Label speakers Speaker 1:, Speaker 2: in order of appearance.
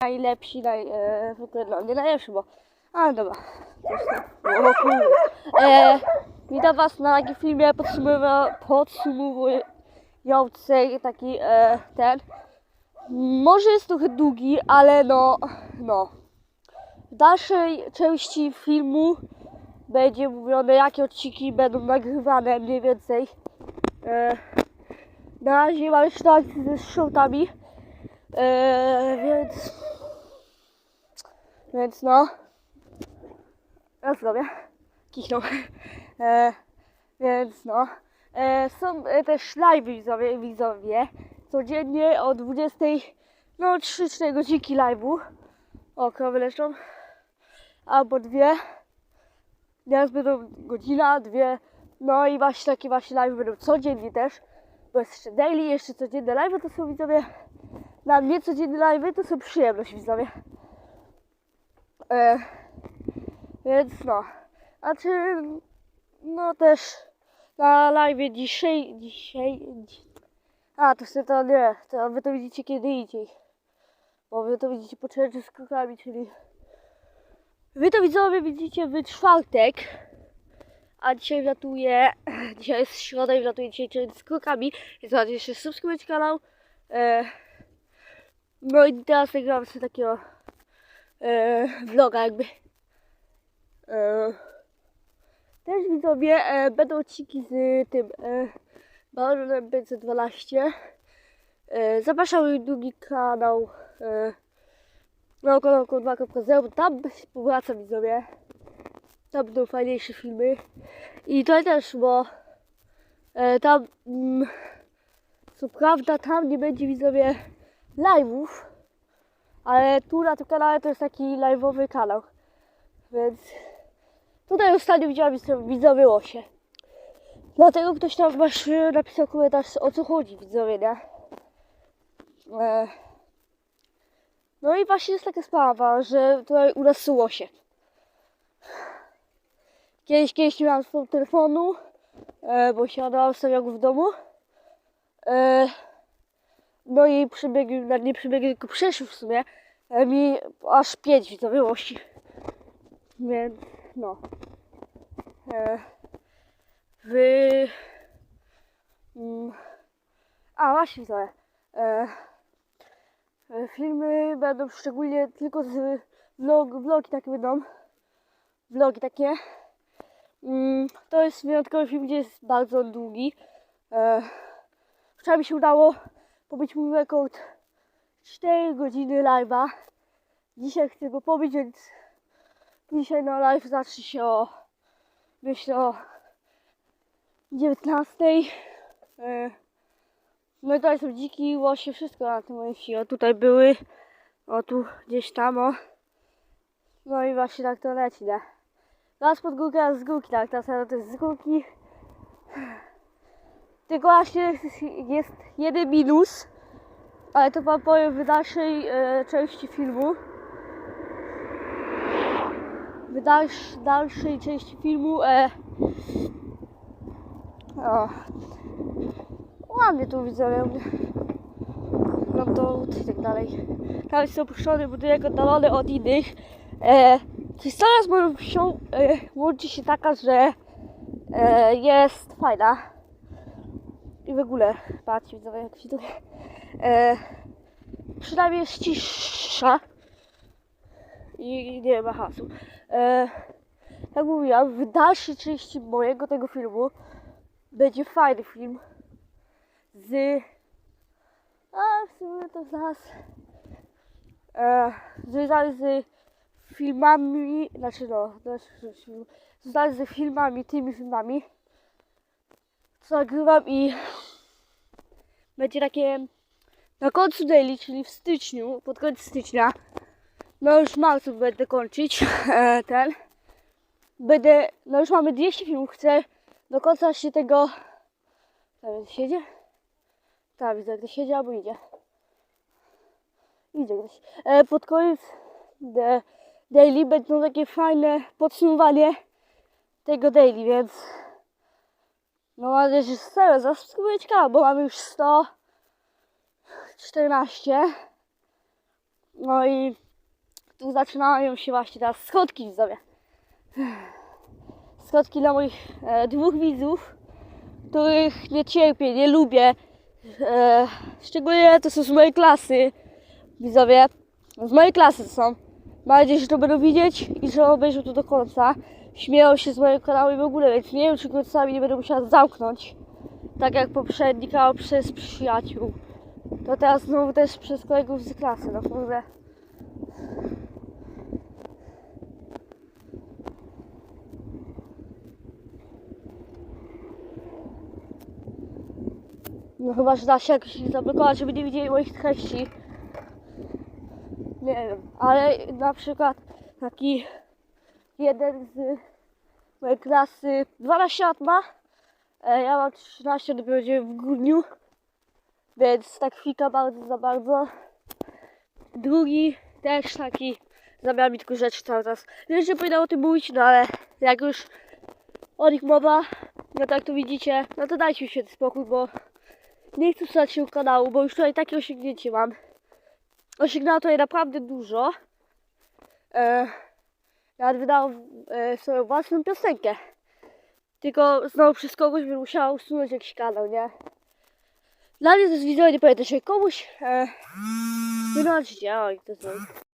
Speaker 1: najlepsi, naj, e, w ogóle, no nie najlepszy, bo, ale dobra. O. E, witam was na takim filmie podsumowujący taki e, ten. Może jest trochę długi, ale no, no. W dalszej części filmu będzie mówione, jakie odcinki będą nagrywane mniej więcej. E, na razie mam jeszcze akcję ze szotami, e, więc, więc no, ja zrobię, kichnął, e, więc no, e, są e, też live widzowie, widzowie, codziennie o 20, no 3-4 godzinki live'u, o krowy leczą, albo dwie, Teraz będą godzina, dwie. No i właśnie takie właśnie live będą codziennie też. Bo jest jeszcze daily, jeszcze codzienne live to są widzowie. Dla mnie codzienne live to są przyjemność widzowie. E, więc no. Znaczy, no też na live dzisiaj, dzisiaj, dzi- a to sobie to nie, to wy to widzicie kiedy indziej. Bo wy to widzicie po czerwcu z krokami, czyli Wy to widzowie widzicie w czwartek, a dzisiaj wlatuje, dzisiaj jest środa i wlatuje dzisiaj z krokami, więc zobaczcie, jeszcze subskrybujcie kanał. E, no i teraz nagrywam sobie takiego e, vloga jakby. E, też widzowie e, będą odcinki z tym e, Balonem BC12. E, zapraszam mój drugi kanał. E, no, kanałku 2.0, bo tam powracam widzowie. Tam będą fajniejsze filmy. I tutaj też, bo e, tam, mm, co prawda, tam nie będzie widzowie live'ów, ale tu na tym kanale to jest taki live'owy kanał. Więc tutaj ostatnio widziałam widzowie- łosie. Dlatego ktoś tam właśnie napisał komentarz o co chodzi widzowie, nie? E, no i właśnie jest taka sprawa, że tutaj u nas są łosie. Kiedyś, kiedyś nie miałam z telefonu, e, bo siadałam sobie w domu. E, no i przybiegł, na nie przybiegł, tylko przeszły w sumie. E, mi aż pięć widzowie łosi. Więc no. E, wy... Mm, a właśnie widzowie. E, E, Filmy będą szczególnie tylko z vlog, vlogi takie będą. Vlogi takie. Mm, To jest wyjątkowy film, gdzie jest bardzo długi. E, Wczoraj mi się udało pobić mój rekord 4 godziny live'a. Dzisiaj chcę go pobić, więc dzisiaj na live zacznie się o myślę o 19. E, no i tutaj są dziki, łosie, wszystko na tym mojej wsi. O tutaj były, o tu gdzieś tam, o. No i właśnie tak to leci, nie? Raz pod górkę, raz z górki, tak, teraz to jest z górki. Tylko właśnie jest, jeden minus, ale to wam powiem w dalszej e, części filmu. W dalsz, dalszej części filmu, e, o, Ładnie tu. Mam to i tak dalej. Tam jest opuszczony budynek oddalony od innych. E, historia z moją wsią e, łączy się taka, że e, jest fajna. I w ogóle, patrzcie widzowie, jak tu... E, przynajmniej jest cisza. I nie ma hasu. E, jak mówiłam, w dalszej części mojego tego filmu będzie fajny film z. A w sumie to zaraz. E, związany z filmami, znaczy no, film- związany z filmami, tymi filmami, co nagrywam i będzie takie na końcu daily, czyli w styczniu, pod koniec stycznia, no już marcu będę kończyć ten. Będę, no już mamy 200 filmów, chcę do końca się tego, teraz siedzie? Tak, widzę, ktoś siedzi albo idzie. Idzie ktoś. E, pod koniec de, daily będą takie fajne podsumowanie tego daily, więc no mam nadzieję, że serio zasubskrybujecie kanał, bo mamy już 114 No i tu zaczynają się właśnie teraz schodki widzowie. Schodki dla moich e, dwóch widzów, których nie cierpię, nie lubię. E, szczególnie to są z mojej klasy. Widzowie, z mojej klasy to są. Mam nadzieję, że to będą widzieć i że obejrzą to do końca. Śmieją się z mojego kanału i w ogóle, więc nie wiem, czy końcami nie będę musiała zamknąć. Tak jak poprzedni kanał przez przyjaciół. To teraz znowu też przez kolegów z klasy, no kurde. No chyba, że da się jakoś zablokować, żeby nie widzieli moich treści. Nie wiem, ale na przykład taki jeden z mojej klasy 12 lat ma. E, Ja mam 13, dopiero będzie w grudniu. Więc tak fika bardzo za bardzo. Drugi też taki zabija mi tylko rzeczy cały czas. Wiem, że powinna o tym mówić, no ale jak już o nich mowa, no tak to widzicie, no to dajcie mi święty spokój, bo nie chcę stać się kanału, bo już tutaj takie osiągnięcie mam. Osiągnęłam tutaj naprawdę dużo. E, nawet wydałam e, swoją własną piosenkę. Tylko znowu przez kogoś bym musiała usunąć jakiś kanał, nie? Dla mnie to jest wideo, nie pamiętam się komuś. E, wynoście, oj, to jest